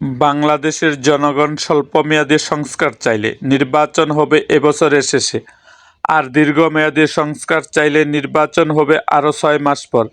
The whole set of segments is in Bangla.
বাংলাদেশের জনগণ স্বল্পমেয়াদী সংস্কার চাইলে নির্বাচন হবে এবছরের শেষে, আর দীর্ঘমেয়াদী সংস্কার চাইলে নির্বাচন হবে আরও ছয় মাস পর।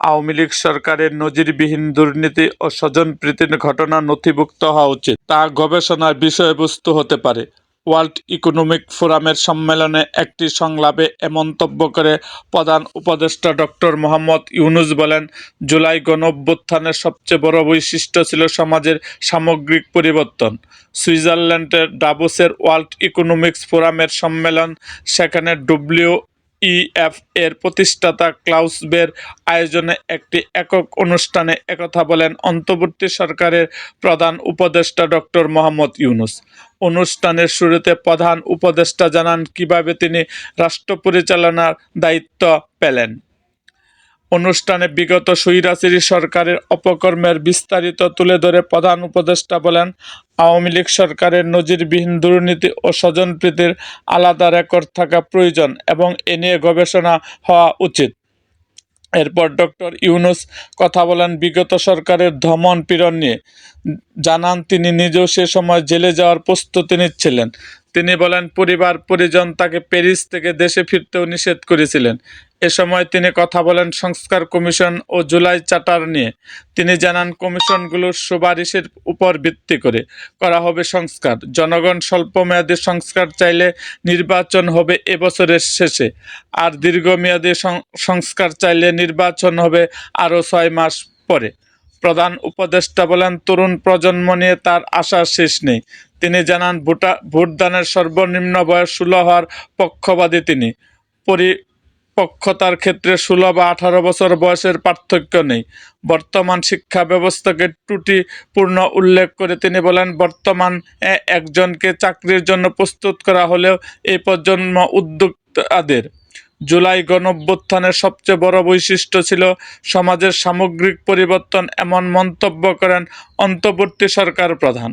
আওয়ামী লীগ সরকারের নজিরবিহীন দুর্নীতি ও স্বজনপ্রীতির ঘটনা নথিভুক্ত হওয়া উচিত। তা গবেষণার বিষয়বস্তু হতে পারে। ওয়ার্ল্ড ইকোনমিক ফোরামের সম্মেলনে একটি সংলাপে এ মন্তব্য করে প্রধান উপদেষ্টা ডক্টর মোহাম্মদ ইউনুস বলেন, জুলাই গণঅভ্যুত্থানের সবচেয়ে বড় বৈশিষ্ট্য ছিল সমাজের সামগ্রিক পরিবর্তন। সুইজারল্যান্ডের ডাবোসের ওয়ার্ল্ড ইকোনমিক্স ফোরামের সম্মেলন, সেখানে ডব্লিউ ইএফ এর প্রতিষ্ঠাতা ক্লাউস বের আয়োজনে একটি একক অনুষ্ঠানে একথা বলেন অন্তর্বর্তী সরকারের প্রধান উপদেষ্টা ডক্টর মোহাম্মদ ইউনুস। অনুষ্ঠানের শুরুতে প্রধান উপদেষ্টা জানান কীভাবে তিনি রাষ্ট্র পরিচালনার দায়িত্ব পেলেন। অনুষ্ঠানে বিগত স্বৈরাচারী সরকারের অপকর্মের বিস্তারিত তুলে ধরে প্রধান উপদেষ্টা বলেন, আওয়ামী লীগ সরকারের নজিরবিহীন দুর্নীতি ও স্বজনপ্রীতির আলাদা রেকর্ড থাকা প্রয়োজন এবং এ নিয়ে গবেষণা হওয়া উচিত। এরপর ডক্টর ইউনুস কথা বলেন বিগত সরকারের ধমন পীড়ন নিয়ে। জানান তিনি নিজেও সে সময় জেলে যাওয়ার প্রস্তুতি নিচ্ছিলেন। তিনি বলেন, পরিবার পরিজন তাকে প্যারিস থেকে দেশে ফিরতেও নিষেধ করেছিলেন। এ সময় তিনি কথা বলেন সংস্কার কমিশন ও জুলাই চার্টার নিয়ে। তিনি জানান কমিশনগুলোর সুপারিশের উপর ভিত্তি করে করা হবে সংস্কার। জনগণ স্বল্পমেয়াদী সংস্কার চাইলে নির্বাচন হবে এবছরের শেষে, আর দীর্ঘমেয়াদী সংস্কার চাইলে নির্বাচন হবে আরও ছয় মাস পরে। প্রধান উপদেষ্টা বলেন, তরুণ প্রজন্ম নিয়ে তার আশার শেষ নেই। তিনি জানান, ভোটা, ভোটদানের সর্বনিম্ন বয়স ষোলো হওয়ার পক্ষবাদী তিনি। পরিপক্ষতার ক্ষেত্রে ষোলো বা আঠারো বছর বয়সের পার্থক্য নেই। বর্তমান শিক্ষা ব্যবস্থাকে ত্রুটিপূর্ণ উল্লেখ করে তিনি বলেন, বর্তমান একজনকে চাকরির জন্য প্রস্তুত করা হলেও এই প্রজন্ম উদ্যোক্তাদের জুলাই গণঅভ্যুত্থানের সবচেয়ে বড় বৈশিষ্ট্য ছিল সমাজের সামগ্রিক পরিবর্তন, এমন মন্তব্য করেন অন্তর্বর্তী সরকার প্রধান।